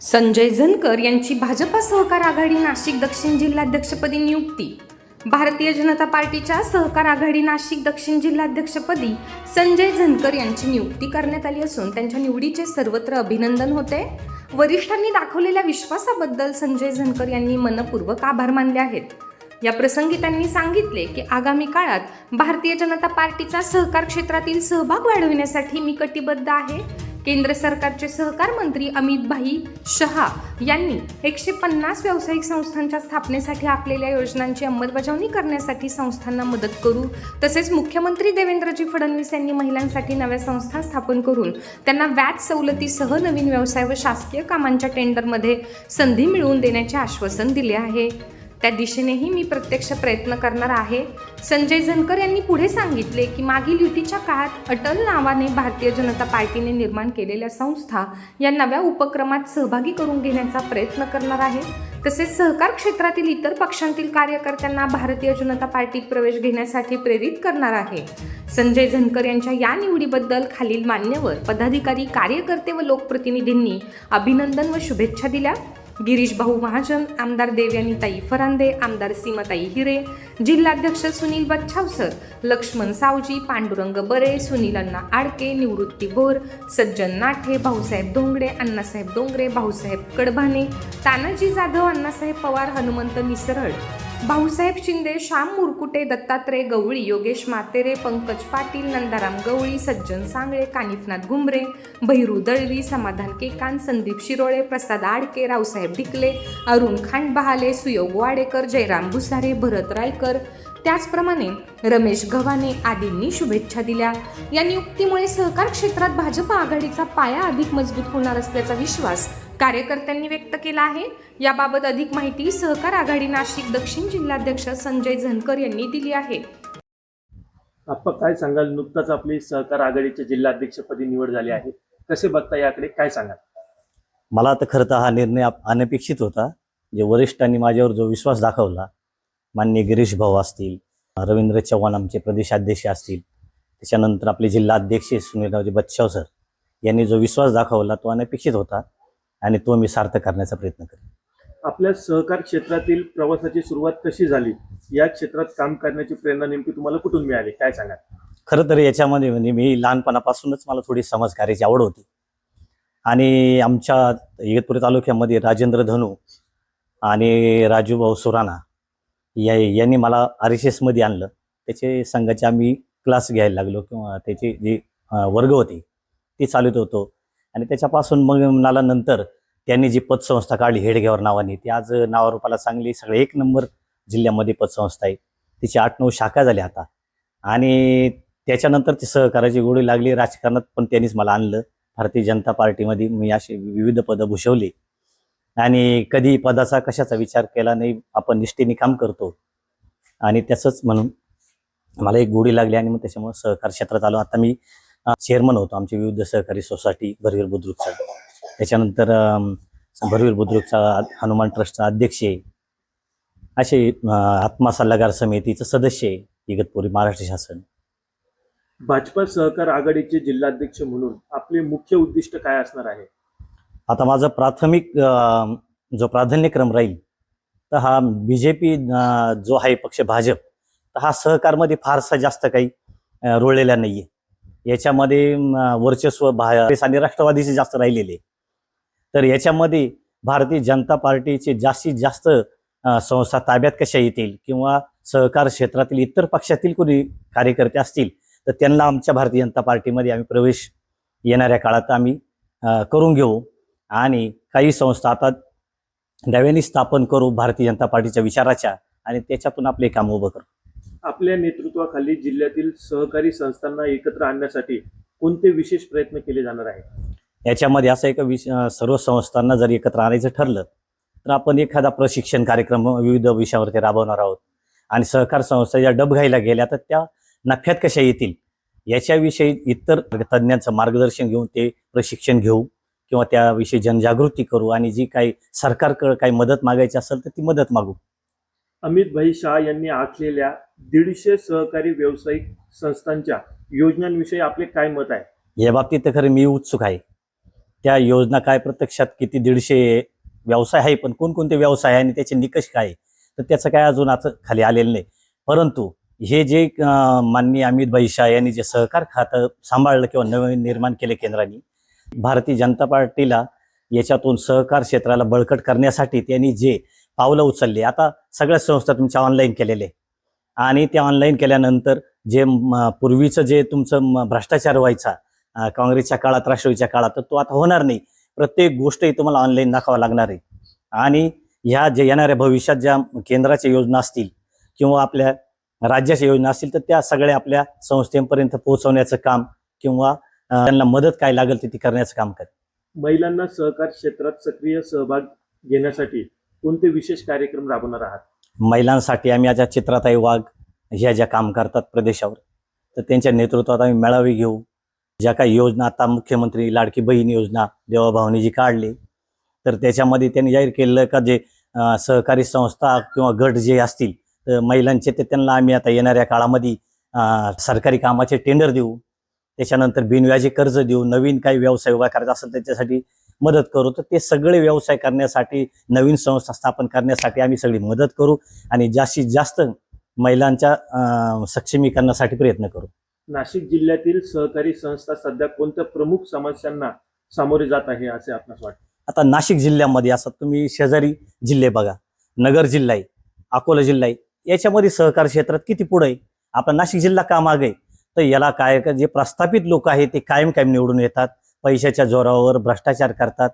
संजय झनकर यांची भाजपा सहकार आघाडी नाशिक दक्षिण जिल्हाध्यक्षपदी नियुक्ती. भारतीय जनता पार्टीच्या सहकार आघाडी नाशिक दक्षिण जिल्हाध्यक्षपदी संजय झनकर यांची नियुक्ती करण्यात आली असून त्यांच्या निवडीचे सर्वत्र अभिनंदन होते. वरिष्ठांनी दाखवलेल्या विश्वासाबद्दल संजय झनकर यांनी मनपूर्वक आभार मानले आहेत. या प्रसंगी त्यांनी सांगितले की आगामी काळात भारतीय जनता पार्टीचा सहकार क्षेत्रातील सहभाग वाढविण्यासाठी मी कटिबद्ध आहे. केंद्र सरकारचे सहकार मंत्री अमित भाई शहा यांनी एकशे पन्नास व्यावसायिक संस्थांच्या स्थापनेसाठी आखलेल्या योजनांची अंमलबजावणी करण्यासाठी संस्थांना मदत करू. तसेच मुख्यमंत्री देवेंद्रजी फडणवीस यांनी महिलांसाठी नव्या संस्था स्थापन करून त्यांना व्याज सवलतीसह नवीन व्यवसाय व शासकीय कामांच्या टेंडरमध्ये संधी मिळवून देण्याचे आश्वासन दिले आहे. त्या दिशेनेही मी प्रत्यक्ष प्रयत्न करणार आहे. संजय झनकर यांनी पुढे सांगितले की मागील युतीच्या काळात अटल नावाने भारतीय जनता पार्टीने निर्माण केलेल्या संस्था या नव्या उपक्रमात सहभागी करून घेण्याचा प्रयत्न करणार आहे. तसेच सहकार क्षेत्रातील इतर पक्षांतील कार्यकर्त्यांना भारतीय जनता पार्टीत प्रवेश घेण्यासाठी प्रेरित करणार आहे. संजय झनकर यांच्या या निवडीबद्दल खालील मान्यवर पदाधिकारी कार्यकर्ते व लोकप्रतिनिधींनी अभिनंदन व शुभेच्छा दिल्या. गिरीश भाऊ महाजन आमदार देवयानीताई फरांदे आमदार सीमाताई हिरे जिल्हाध्यक्ष सुनील बच्छावसर लक्ष्मण सावजी पांडुरंग बरे सुनील अण्णा आडके निवृत्ती बोर सज्जन नाठे भाऊसाहेब डोंगरे अण्णासाहेब डोंगरे भाऊसाहेब कडभाने तानाजी जाधव अण्णासाहेब पवार हनुमंत निसरड भाऊसाहेब शिंदे श्याम मुरकुटे दत्तात्रय गवळी योगेश मातेरे पंकज पाटील नंदाराम गवळी सज्जन सांगळे कानिफनाथ घुमरे भैरू दळवी समाधान केकान संदीप शिरोळे प्रसाद आडके रावसाहेब ढिकले अरुण खांड बहाले सुयोग वाडेकर जयराम भुसारे भरत रायकर. त्याचप्रमाणे रमेश गव्हाणे आदींनी शुभेच्छा दिल्या. या नियुक्तीमुळे सहकार क्षेत्रात भाजप आघाडीचा पाया अधिक मजबूत होणार असल्याचा विश्वास कार्यकर्त्यांनी व्यक्त केला आहे. याबाबत अधिक माहिती सहकार आघाडी नाशिक दक्षिण जिल्हाध्यक्ष संजय झनकर यांनी दिली आहे. आपण काय सांगाल? नुकताच आपली सहकार आघाडीच्या जिल्हाध्यक्षपदी निवड झाली आहे. कसे बघता याकडे? काय सांगाल? मला तर खरं तर हा निर्णय अनपेक्षित होता. जे वरिष्ठांनी माझ्यावर जो विश्वास दाखवला मान्य गिरीश भाऊ असतील रवींद्र चव्हाण आमचे प्रदेशाध्यक्ष असतील त्याच्यानंतर आपले जिल्हाध्यक्ष सुनीलरावजी बच्छाव सर यांनी जो विश्वास दाखवला तो अनपेक्षित होता. आणि तो मी सार्थ करण्याचा प्रयत्न करेन. आपल्या सहकार क्षेत्रातील प्रवासाची सुरुवात कशी झाली? या क्षेत्रात काम करण्याची प्रेरणा नेमकी तुम्हाला कुठून मिळाली? काय सांगाल? खरं तर याच्यामध्ये म्हणजे मी लहानपणापासूनच मला थोडी समाजकार्याची आवड होती. आणि आमच्या इगतपुरी तालुक्यामध्ये राजेंद्र धनू आणि राजूभाऊ सुराणा या यांनी मला आर एस एसमध्ये आणलं. त्याचे संघाचे आम्ही क्लास घ्यायला लागलो किंवा त्याची जी वर्ग होती ती चालवत होतो. आणि त्याच्यापासून मग मला नंतर त्यांनी जी पतसंस्था काढली हेडगेवर नावाने ती आज नावारूपाला चांगली सगळे एक नंबर जिल्ह्यामध्ये पतसंस्था आहे. तिची आठ नऊ शाखा झाल्या आता. आणि त्याच्यानंतर ती सहकाराची गोडी लागली राजकारणात पण त्यांनीच मला आणलं. भारतीय जनता पार्टीमध्ये मी अशी विविध पदं भूषवली. आणि कधी पदाचा कशाचा विचार केला नाही आपण निष्ठेने काम करतो. आणि त्याचंच म्हणून मला एक गोडी लागली आणि मग त्याच्यामुळे सहकार क्षेत्रात आलो. आता मी चेअरमन होतो आमची विविध सहकारी सोसायटी भरवीर बुद्रुकचा त्याच्यानंतर भरवीर बुद्रुकचा हनुमान ट्रस्टचा अध्यक्ष आहे. असे आत्मा सल्लागार समितीचं सदस्य आहे इगतपुरी महाराष्ट्र शासन. भाजपा सहकार आघाडीचे जिल्हाध्यक्ष म्हणून आपले मुख्य उद्दिष्ट काय असणार आहे? आता माझं प्राथमिक जो प्राधान्यक्रम राहील तर हा बी जे पी जो आहे पक्ष भाजप तर हा सहकारमध्ये फारसा जास्त काही रुळलेला नाहीये. याच्यामध्ये वर्चस्व भा आणि राष्ट्रवादीचे जास्त राहिलेले. तर याच्यामध्ये भारतीय जनता पार्टीचे जास्तीत जास्त संस्था ताब्यात कशा येतील किंवा सहकार क्षेत्रातील इतर पक्षातील कोणी कार्यकर्ते असतील तर त्यांना आमच्या भारतीय जनता पार्टीमध्ये आम्ही प्रवेश येणाऱ्या काळात आम्ही करून घेऊ. आणि काही संस्था आता नव्याने स्थापन करू भारतीय जनता पार्टीच्या विचाराच्या आणि त्याच्यातून आपले काम उभं करू. आपल्या नेतृत्वाखाली जिल्ह्यातील सहकारी संस्थांना एकत्र आणण्यासाठी कोणते विशेष प्रयत्न केले जाणार आहे याच्यामध्ये असं एक विष सर्व संस्थांना जर एकत्र आणायचं ठरलं तर आपण एखादा प्रशिक्षण कार्यक्रम विविध विषयावरती राबवणार आहोत. आणि सहकार संस्था ज्या डबघाईला गेल्या तर त्या नफ्यात कशा येतील? याच्याविषयी इतर तज्ज्ञांचं मार्गदर्शन घेऊन ते प्रशिक्षण घेऊ किंवा त्याविषयी जनजागृती करू आणि जी काही सरकारकडं काही मदत मागायची असेल तर ती मदत मागू. अमित भाई शाह यांनी आखलेल्या दीडशे सहकारी व्यावसायिक संस्थांच्या योजनांविषयी आपले काय मत आहे या बाबतीत तर खरं मी उत्सुक आहे त्या योजना काय प्रत्यक्षात किती दीडशे व्यवसाय आहे पण कोणकोणते व्यवसाय आहे आणि त्याचे निकष काय आहे? तर त्याचं काय अजून आता खाली आलेलं नाही परंतु हे जे माननीय अमित भाई शाह यांनी जे सहकार खातं सांभाळलं किंवा नवीन निर्माण केले केंद्राने भारतीय जनता पार्टीला याच्यातून सहकार क्षेत्राला बळकट करण्यासाठी त्यांनी जे पावलं उचलली. आता सगळ्या संस्था तुमच्या ऑनलाईन केलेले आणि त्या ऑनलाईन केल्यानंतर जे पूर्वीचं जे तुमचं भ्रष्टाचार व्हायचा काँग्रेसच्या काळात राष्ट्रवादीच्या काळात तर तो आता होणार नाही. प्रत्येक गोष्टही तुम्हाला ऑनलाईन दाखवावं लागणार आहे. आणि ह्या जे येणाऱ्या भविष्यात ज्या केंद्राच्या योजना असतील किंवा आपल्या राज्याच्या योजना असतील तर त्या सगळ्या आपल्या संस्थेपर्यंत पोहोचवण्याचं काम किंवा त्यांना मदत काय लागेल ती करण्याचं काम कर. महिलांना सहकार क्षेत्रात सक्रिय सहभाग घेण्यासाठी कोणते विशेष कार्यक्रम राबवणार आहात? महिलांसाठी आम्ही आता चित्राताई वाघ ह्या ज्या काम करतात प्रदेशावर तर त्यांच्या नेतृत्वात आम्ही मेळावे घेऊ. ज्या काही योजना आता मुख्यमंत्री लाडकी बहीण योजना देवाभावनी जी काढली तर त्याच्यामध्ये त्यांनी जाहीर केलेलं का जे सहकारी संस्था किंवा गट जे असतील तर महिलांचे ते त्यांना आम्ही आता येणाऱ्या काळामध्ये सरकारी कामाचे टेंडर देऊ. त्याच्यानंतर बिनव्याजी कर्ज देऊ. नवीन काही व्यवसाय उभा करायचा असेल त्याच्यासाठी मदत करू. तर ते सगळे व्यवसाय करण्यासाठी नवीन संस्था स्थापन करण्यासाठी आम्ही सगळी मदत करू आणि जास्तीत जास्त महिलांच्या सक्षमीकरणासाठी प्रयत्न करू. नाशिक जिल्ह्यातील सहकारी संस्था सध्या कोणत्या प्रमुख समस्यांना सामोरे जात आहे असे आपणास वाटते? आता नाशिक जिल्ह्यामध्ये असं तुम्ही शेजारी जिल्हे बघा. नगर जिल्हा आहे अकोला जिल्हा आहे. याच्यामध्ये सहकार क्षेत्रात किती पुढे आहे? आपला नाशिक जिल्हा का मागे? तर याला काय जे प्रस्थापित लोक आहेत ते कायम कायम निवडून येतात. पैशाच्या जोरावर भ्रष्टाचार करतात.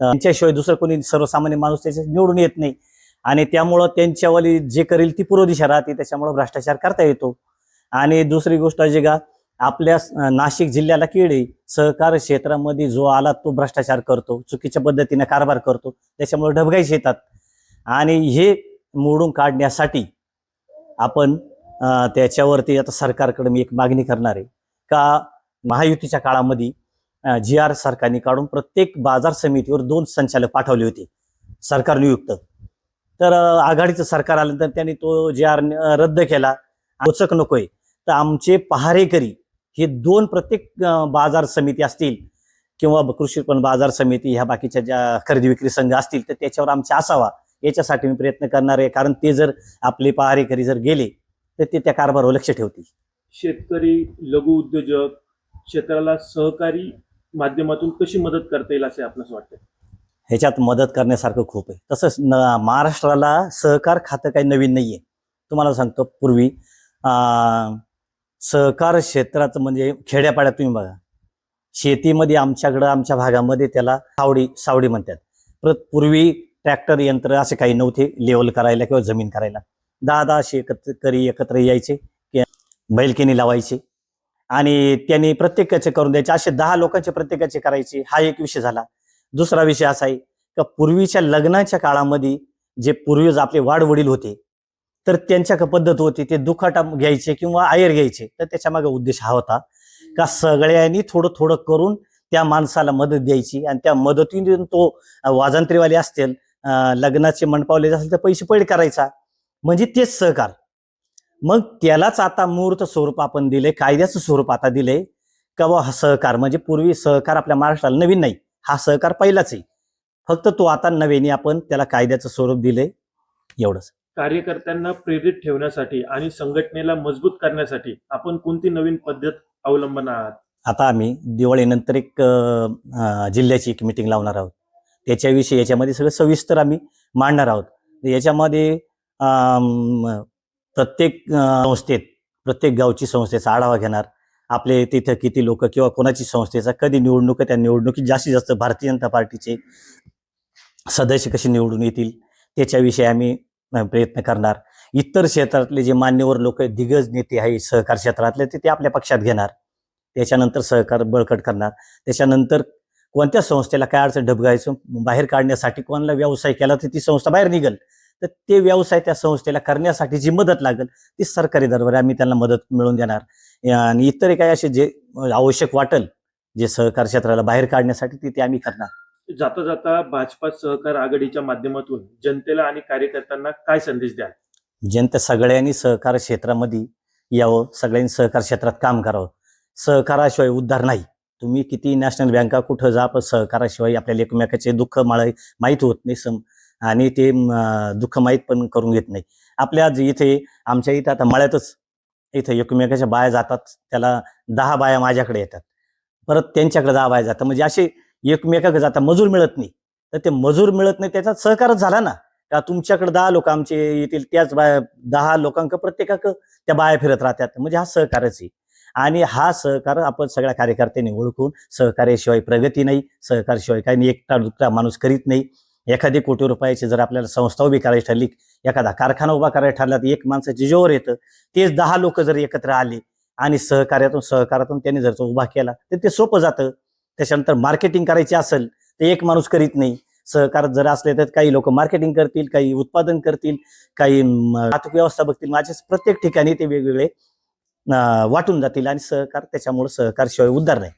त्यांच्याशिवाय दुसरं कोणी सर्वसामान्य माणूस त्याच्या निवडून येत नाही. आणि त्यामुळं त्यांच्यावाली जे करेल ती पूर्व दिशा राहते त्याच्यामुळं भ्रष्टाचार करता येतो. आणि दुसरी गोष्ट जे का आपल्या नाशिक जिल्ह्याला किडे सहकार क्षेत्रामध्ये जो आला तो भ्रष्टाचार करतो. चुकीच्या पद्धतीने कारभार करतो. त्याच्यामुळे ढबगाईच येतात. आणि हे मोडून काढण्यासाठी आपण त्याच्यावरती आता सरकारकडे मी एक मागणी करणार आहे. का महायुतीच्या काळामध्ये जी आर सरकारने काढून प्रत्येक बाजार समितीवर दोन संचालक पाठवले होते सरकार नियुक्त. तर आघाडीचं सरकार आल्यानंतर त्यांनी तो जी आर रद्द केला. पोचक नकोय. तर आमचे पहारेकरी हे दोन प्रत्येक बाजार समिती असतील किंवा कृषी उत्पन्न बाजार समिती ह्या बाकीच्या ज्या खरेदी विक्री संघ असतील तर त्याच्यावर आमचा असावा. याच्यासाठी मी प्रयत्न करणार आहे. कारण ते जर आपले पहारेकरी जर गेले तर ते त्या कारभारावर लक्ष ठेवतील. शेतकरी लघु उद्योजक क्षेत्राला सहकारी माध्यमातून कशी मदत करता येईल असे आपणास वाटतं ह्याच्यात मदत करण्यासारखं खूप आहे. तसंच न महाराष्ट्राला सहकार खातं काही नवीन नाही आहे तुम्हाला सांगतो पूर्वी सहकार क्षेत्राचं म्हणजे खेड्यापाड्यात तुम्ही बघा. शेतीमध्ये आमच्याकडं आमच्या भागामध्ये त्याला सावडी सावडी म्हणतात. परत पूर्वी ट्रॅक्टर यंत्र असे काही नव्हते लेवल करायला किंवा जमीन करायला. दहा दहा एकत्र एकत्र एकत्र यायचे की बैलकेनी लावायचे. आणि त्यांनी प्रत्येकाचे करून द्यायचे. असे दहा लोकांचे प्रत्येकाचे करायचे. हा एक विषय झाला. दुसरा विषय असा आहे का पूर्वीच्या लग्नाच्या काळामध्ये जे पूर्वीच आपले वाडवडील होते तर त्यांच्या पद्धत होती ते दुखाटा घ्यायचे किंवा आयर घ्यायचे. तर त्याच्यामागे उद्देश हा होता का सगळ्यांनी थोडं थोडं करून त्या माणसाला मदत द्यायची आणि त्या मदतीतून तो अं, वाजंत्रीवाले असतील लग्नाचे मंडपावले असेल तर पैसे पैड करायचा. म्हणजे तेच सहकार. मग त्यालाच आता मूर्त स्वरूप आपण दिले कायद्याचं स्वरूप आता दिले. का बुवा हा सहकार म्हणजे पूर्वी सहकार आपल्या महाराष्ट्राला नवीन नाही हा सहकार पहिलाच आहे. फक्त तो आता नव्याने आपण त्याला कायद्याचं स्वरूप दिले. एवढंच. कार्यकर्त्यांना प्रेरित ठेवण्यासाठी आणि संघटनेला मजबूत करण्यासाठी आपण कोणती नवीन पद्धत अवलंबन आहात? आता आम्ही दिवाळीनंतर एक जिल्ह्याची एक मिटिंग लावणार आहोत. त्याच्याविषयी याच्यामध्ये सगळं सविस्तर आम्ही मांडणार आहोत. याच्यामध्ये प्रत्येक संस्थेत प्रत्येक गावची संस्थेचा आढावा घेणार. आपले तिथं किती लोक किंवा कोणाची संस्थेचा कधी निवडणूक त्या निवडणुकीत जास्तीत जास्त भारतीय जनता पार्टीचे सदस्य कसे निवडून येतील त्याच्याविषयी आम्ही प्रयत्न करणार. इतर क्षेत्रातले जे मान्यवर लोक दिग्गज नेते आहे सहकार क्षेत्रातले ते ते आपल्या पक्षात घेणार. त्याच्यानंतर सहकार बळकट करणार. त्याच्यानंतर कोणत्या संस्थेला काय अडचण ढबगायचं बाहेर काढण्यासाठी कोणाला व्यवसाय केला तर ती संस्था बाहेर निघल. तर ते व्यवसाय त्या संस्थेला करण्यासाठी जी मदत लागेल ती सरकारी दरबारी आम्ही त्यांना मदत मिळवून देणार. आणि इतर काही असे जे आवश्यक वाटेल जे सहकार क्षेत्राला बाहेर काढण्यासाठी ती ते आम्ही करणार. जाता जाता भाजपा सहकार आघाडीच्या माध्यमातून जनतेला आणि कार्यकर्त्यांना काय संदेश द्याल? जनता सगळ्यांनी सहकार क्षेत्रामध्ये यावं सगळ्यांनी सहकार क्षेत्रात काम करावं. सहकाराशिवाय उद्धार नाही. तुम्ही किती नॅशनल बँका कुठं जा पण सहकाराशिवाय आपल्याला एकमेकाचे दुःख माळ माहीत होत नाही. सम आणि ते दुःख माहीत पण करून घेत नाही. आपल्या इथे आमच्या इथं आता मळ्यातच इथं एकमेकाच्या बाया जातात. त्याला दहा बाया माझ्याकडे येतात. परत त्यांच्याकडे दहा बाया जातात. म्हणजे असे एकमेकाकडे जातात मजूर मिळत नाही. तर ते मजूर मिळत नाही त्याचा सहकारच झाला ना. का तुमच्याकडे दहा लोक आमचे येतील त्याच बाया दहा लोकांक प्रत्येकाक त्या बाया फिरत राहतात. म्हणजे हा सहकारच आहे. आणि हा सहकार आपण सगळ्या कार्यकर्त्यांनी ओळखून सहकार्याशिवाय प्रगती नाही सहकारशिवाय काही नाही. एकटा दुसरा माणूस करीत नाही. एखादी कोटी रुपयाची जर आपल्याला संस्था उभी करायची ठरली एखादा कारखाना उभा करायचा ठरला तर एक माणसाची जोर येतं. तेच दहा लोक जर एकत्र आले आणि सहकार्यातून सहकारातून त्यांनी जर तो उभा केला तर ते सोपं जातं. त्याच्यानंतर मार्केटिंग करायची असेल तर एक माणूस करीत नाही. सहकार जर असले तर काही लोक मार्केटिंग करतील काही उत्पादन करतील काही वाहतूक व्यवस्था बघतील. माझे प्रत्येक ठिकाणी ते वेगवेगळे वाटून जातील आणि सहकार त्याच्यामुळे सहकारशिवाय उद्धार नाही.